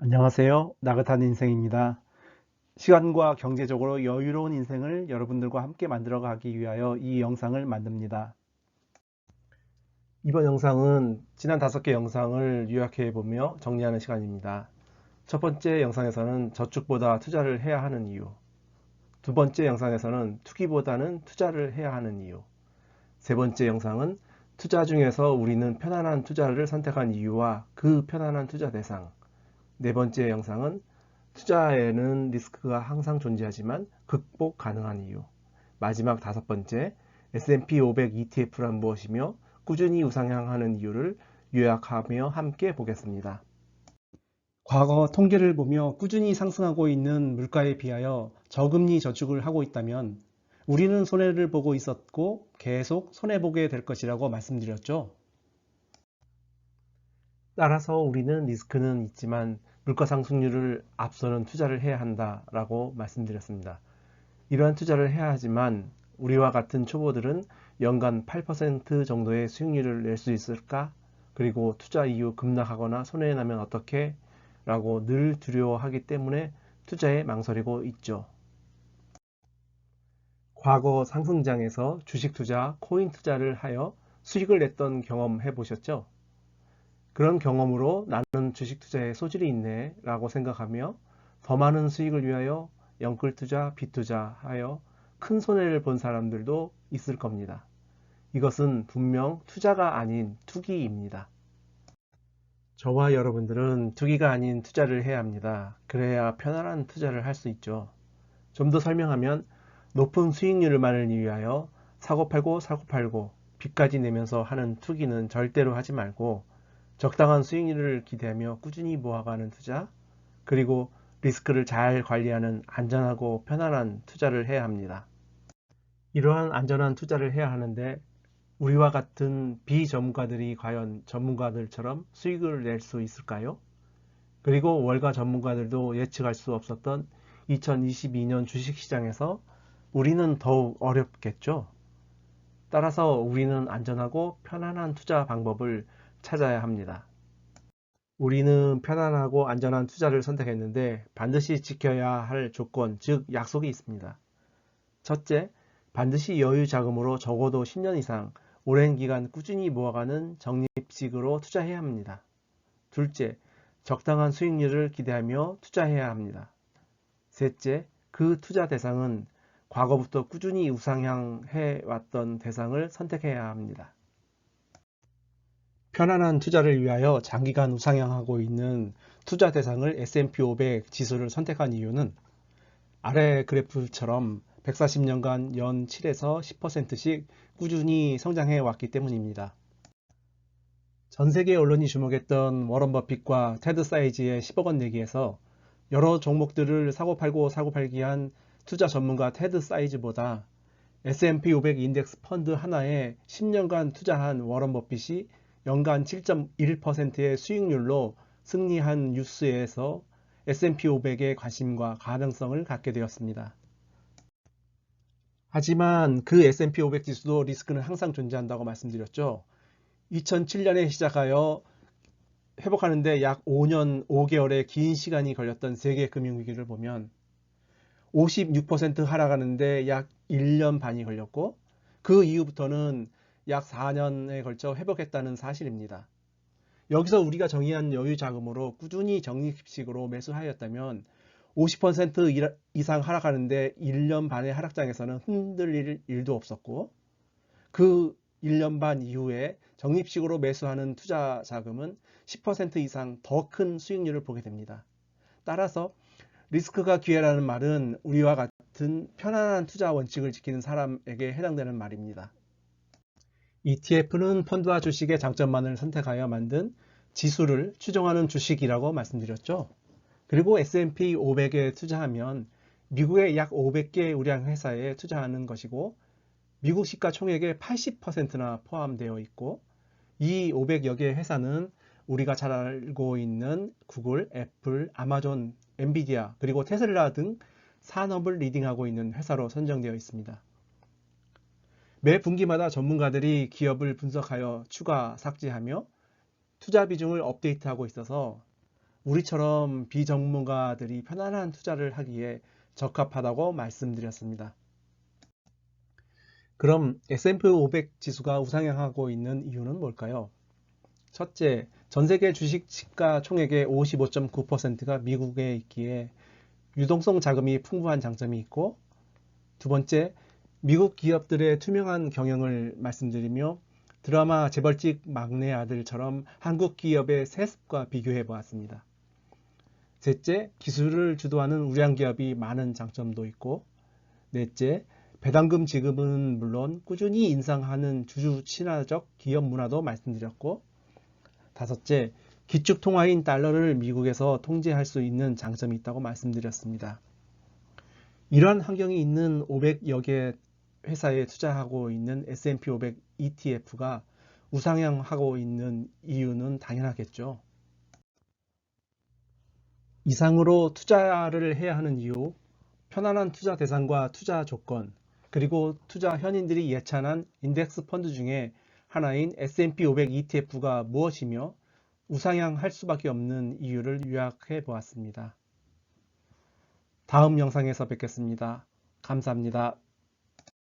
안녕하세요. 나긋한 인생입니다. 시간과 경제적으로 여유로운 인생을 여러분들과 함께 만들어 가기 위하여 이 영상을 만듭니다. 이번 영상은 지난 다섯 개 영상을 요약해 보며 정리하는 시간입니다. 첫 번째 영상에서는 저축보다 투자를 해야 하는 이유. 두 번째 영상에서는 투기보다는 투자를 해야 하는 이유. 세 번째 영상은 투자 중에서 우리는 편안한 투자를 선택한 이유와 그 편안한 투자 대상. 네 번째 영상은 투자에는 리스크가 항상 존재하지만 극복 가능한 이유. 마지막 다섯 번째, S&P 500 ETF란 무엇이며 꾸준히 우상향하는 이유를 요약하며 함께 보겠습니다. 과거 통계를 보며 꾸준히 상승하고 있는 물가에 비하여 저금리 저축을 하고 있다면 우리는 손해를 보고 있었고 계속 손해보게 될 것이라고 말씀드렸죠. 따라서 우리는 리스크는 있지만 물가 상승률을 앞서는 투자를 해야 한다라고 말씀드렸습니다. 이러한 투자를 해야 하지만 우리와 같은 초보들은 연간 8% 정도의 수익률을 낼 수 있을까? 그리고 투자 이후 급락하거나 손해나면 어떻게? 라고 늘 두려워하기 때문에 투자에 망설이고 있죠. 과거 상승장에서 주식 투자, 코인 투자를 하여 수익을 냈던 경험 해보셨죠? 그런 경험으로 나는 주식 투자에 소질이 있네 라고 생각하며 더 많은 수익을 위하여 영끌 투자, 빚투자 하여 큰 손해를 본 사람들도 있을 겁니다. 이것은 분명 투자가 아닌 투기입니다. 저와 여러분들은 투기가 아닌 투자를 해야 합니다. 그래야 편안한 투자를 할 수 있죠. 좀 더 설명하면 높은 수익률만을 위하여 사고팔고 사고팔고 빚까지 내면서 하는 투기는 절대로 하지 말고 적당한 수익률을 기대하며 꾸준히 모아가는 투자 그리고 리스크를 잘 관리하는 안전하고 편안한 투자를 해야 합니다. 이러한 안전한 투자를 해야 하는데 우리와 같은 비전문가들이 과연 전문가들처럼 수익을 낼 수 있을까요? 그리고 월가 전문가들도 예측할 수 없었던 2022년 주식시장에서 우리는 더욱 어렵겠죠. 따라서 우리는 안전하고 편안한 투자 방법을 찾아야 합니다. 우리는 편안하고 안전한 투자를 선택했는데 반드시 지켜야 할 조건, 즉 약속이 있습니다. 첫째, 반드시 여유 자금으로 적어도 10년 이상 오랜 기간 꾸준히 모아가는 적립식으로 투자해야 합니다. 둘째, 적당한 수익률을 기대하며 투자해야 합니다. 셋째, 그 투자 대상은 과거부터 꾸준히 우상향해 왔던 대상을 선택해야 합니다. 편안한 투자를 위하여 장기간 우상향하고 있는 투자 대상을 S&P 500 지수를 선택한 이유는 아래 그래프처럼 140년간 연 7에서 10%씩 꾸준히 성장해 왔기 때문입니다. 전 세계 언론이 주목했던 워런 버핏과 테드 사이즈의 10억 원 내기에서 여러 종목들을 사고팔고 사고팔기 한 투자 전문가 테드 사이즈보다 S&P 500 인덱스 펀드 하나에 10년간 투자한 워런 버핏이 연간 7.1%의 수익률로 승리한 뉴스에서 S&P 500의 관심과 가능성을 갖게 되었습니다. 하지만 그 S&P 500 지수도 리스크는 항상 존재한다고 말씀드렸죠. 2007년에 시작하여 회복하는데 약 5년 5개월의 긴 시간이 걸렸던 세계 금융위기를 보면 56% 하락하는데 약 1년 반이 걸렸고 그 이후부터는 약 4년에 걸쳐 회복했다는 사실입니다. 여기서 우리가 정의한 여유 자금으로 꾸준히 적립식으로 매수하였다면 50% 이상 하락하는데 1년 반의 하락장에서는 흔들릴 일도 없었고 그 1년 반 이후에 적립식으로 매수하는 투자 자금은 10% 이상 더 큰 수익률을 보게 됩니다. 따라서 리스크가 기회라는 말은 우리와 같은 편안한 투자 원칙을 지키는 사람에게 해당되는 말입니다. ETF는 펀드와 주식의 장점만을 선택하여 만든 지수를 추정하는 주식이라고 말씀드렸죠. 그리고 S&P 500에 투자하면 미국의 약 500개 우량 회사에 투자하는 것이고 미국 시가총액의 80%나 포함되어 있고 이 500여 개의 회사는 우리가 잘 알고 있는 구글, 애플, 아마존, 엔비디아 그리고 테슬라 등 산업을 리딩하고 있는 회사로 선정되어 있습니다. 매 분기마다 전문가들이 기업을 분석하여 추가 삭제하며 투자 비중을 업데이트하고 있어서 우리처럼 비전문가들이 편안한 투자를 하기에 적합하다고 말씀드렸습니다. 그럼 S&P 500 지수가 우상향하고 있는 이유는 뭘까요? 첫째, 전 세계 주식 시가 총액의 55.9%가 미국에 있기에 유동성 자금이 풍부한 장점이 있고 두 번째, 미국 기업들의 투명한 경영을 말씀드리며 드라마 재벌집 막내 아들처럼 한국 기업의 세습과 비교해 보았습니다. 셋째, 기술을 주도하는 우량 기업이 많은 장점도 있고 넷째, 배당금 지급은 물론 꾸준히 인상하는 주주 친화적 기업 문화도 말씀드렸고 다섯째, 기축 통화인 달러를 미국에서 통제할 수 있는 장점이 있다고 말씀드렸습니다. 이러한 환경이 있는 500여 개 회사에 투자하고 있는 S&P 500 ETF가 우상향하고 있는 이유는 당연하겠죠. 이상으로 투자를 해야 하는 이유, 편안한 투자 대상과 투자 조건, 그리고 투자 현인들이 예찬한 인덱스 펀드 중에 하나인 S&P 500 ETF가 무엇이며 우상향할 수밖에 없는 이유를 요약해 보았습니다. 다음 영상에서 뵙겠습니다. 감사합니다.